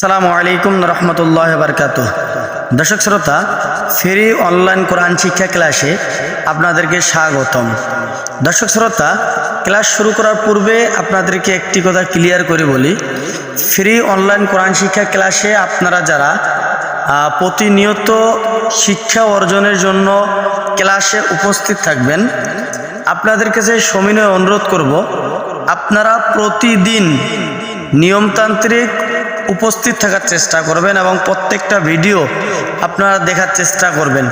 সালামু আলাইকুম রহমতুল্লাহ বারকাত দর্শক শ্রোতা, ফ্রি অনলাইন কোরআন শিক্ষা ক্লাসে আপনাদেরকে স্বাগতম। দর্শক শ্রোতা, ক্লাস শুরু করার পূর্বে আপনাদেরকে একটি কথা ক্লিয়ার করে বলি। ফ্রি অনলাইন কোরআন শিক্ষা ক্লাসে আপনারা যারা প্রতিনিয়ত শিক্ষা অর্জনের জন্য ক্লাসে উপস্থিত থাকবেন, আপনাদের কাছে সমিনয় অনুরোধ করব, আপনারা প্রতিদিন নিয়মতান্ত্রিক উপস্থিত থাকার চেষ্টা করবেন এবং প্রত্যেকটা ভিডিও আপনারা দেখার চেষ্টা করবেন।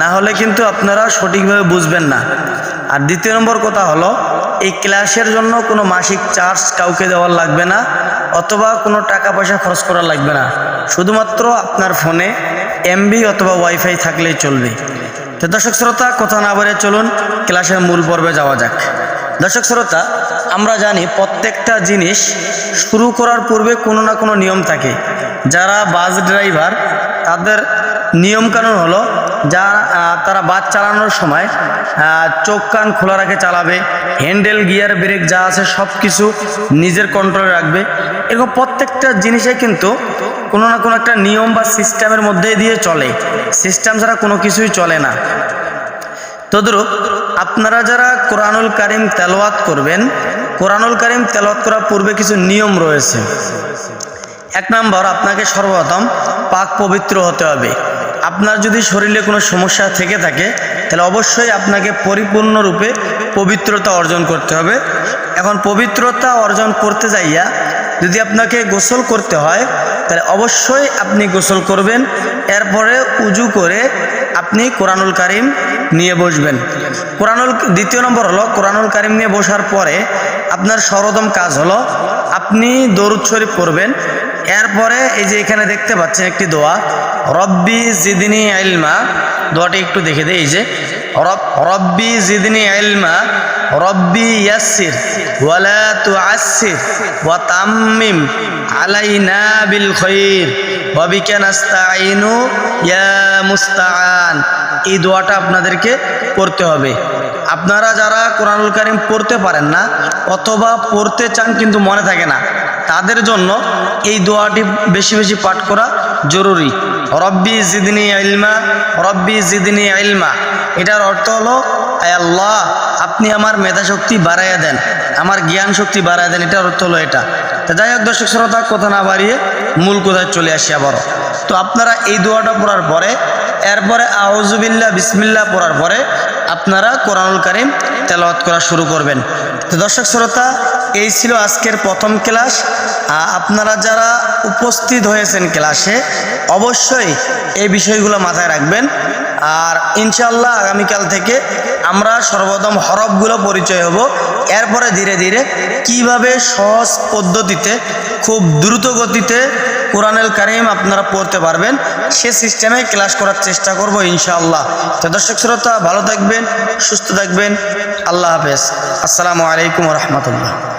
না হলে কিন্তু আপনারা সঠিকভাবে বুঝবেন না। আর দ্বিতীয় নম্বর কথা হলো, এই ক্লাসের জন্য কোনো মাসিক চার্জ কাউকে দেওয়ার লাগবে না অথবা কোনো টাকা পয়সা খরচ করা লাগবে না। শুধুমাত্র আপনার ফোনে এমবি অথবা ওয়াইফাই থাকলেই চলবে। তো দর্শক শ্রোতা, কথা না বলে চলুন, ক্লাসের মূল পর্বে যাওয়া যাক। দর্শক শ্রোতা, আমরা জানি প্রত্যেকটা জিনিস শুরু করার পূর্বে কোনো না কোনো নিয়ম থাকে। যারা বাস ড্রাইভার, তাদের নিয়মকানুন হলো যা তারা বাস চালানোর সময় চোখ কান খোলা রাখে চালাবে, হ্যান্ডেল, গিয়ার, ব্রেক যা আছে সব কিছু নিজের কন্ট্রোলে রাখবে। এরকম প্রত্যেকটা জিনিসে কিন্তু কোনো না কোনো একটা নিয়ম বা সিস্টেমের মধ্যে দিয়ে চলে। সিস্টেম ছাড়া কোনো কিছুই চলে না। তদ্রুপ আপনারা যারা কোরআনুল কারিম তেলাওয়াত করবেন, কোরআনুল কারিম তেলাওয়াত করার পূর্বে কিছু নিয়ম রয়েছে। এক নম্বর, আপনাকে সর্বপ্রথম পাক পবিত্র হতে হবে। আপনার যদি শরীরে কোনো সমস্যা থেকে থাকে, তাহলে অবশ্যই আপনাকে পরিপূর্ণরূপে পবিত্রতা অর্জন করতে হবে। এখন পবিত্রতা অর্জন করতে যাইয়া যদি আপনাকে গোসল করতে হয়, তাহলে অবশ্যই আপনি গোসল করবেন। এরপরে উজু করে আপনি কোরআনুল কারিম নিয়ে বসবেন। কোরআনুল, দ্বিতীয় নম্বর হলো কোরআনুল কারিম নিয়ে বসার পরে আপনার সর্বপ্রথম কাজ হলো আপনি দরুদ শরীফ পড়বেন। এরপরে এই যে এখানে দেখতে পাচ্ছেন একটি দোয়া, রব্বি জিদিনী আইলমা দোয়াটি একটু দেখে দেয় এই যে রব্বি জিদিনী আইলমা রব্বি ইয়াসির ওয়ালা তু আসির ওয়া তাম্মিম আলাইনা বিল খৈর। ওয়াবিকা নাস্তাইনু ইয়া মুস্তাআন। এই দোয়াটা আপনাদেরকে পড়তে হবে। আপনারা যারা কোরআনুল কারিম পড়তে পারেন না, অথবা পড়তে চান কিন্তু মনে থাকে না, তাদের জন্য এই দোয়াটি বেশি বেশি পাঠ করা জরুরি। রব্বি জিদনি ইলমা, রব্বি জিদনি ইলমা। এটার অর্থ হলো আয় আল্লাহ আপনি আমার মেধা শক্তি বাড়াইয়া দেন, আমার জ্ঞান শক্তি বাড়াইয়া দেন, এটার অর্থ হলো এটা। তো যাই হোক দর্শক শ্রোতা, কথা না বাড়িয়ে মূল কোথায় চলে আসি আবারও। তো আপনারা এই দোয়াটা পড়ার পরে এরপরে আউজুবিল্লাহ বিসমিল্লাহ পড়ার পরে আপনারা কোরআনুল কারিম তেলাওয়াত করা শুরু করবেন। তো দর্শক শ্রোতা, এই ছিল আজকের প্রথম ক্লাস। আপনারা যারা উপস্থিত হয়েছেন ক্লাসে, অবশ্যই এই বিষয়গুলো মাথায় রাখবেন। আর ইনশাল্লাহ আগামীকাল থেকে আমরা সর্বপ্রথম হরফগুলো পরিচয় হব। এরপরে ধীরে ধীরে কীভাবে সহজ পদ্ধতিতে, খুব দ্রুত গতিতে কোরআনুল কারিম আপনারা পড়তে পারবেন। সে সিস্টেমে ক্লাস করার চেষ্টা করব ইনশাআল্লাহ। তো দর্শক শ্রোতা, ভালো থাকবেন, সুস্থ থাকবেন। আল্লাহ হাফেজ। আসসালামু আলাইকুম রহমতুল্লাহ।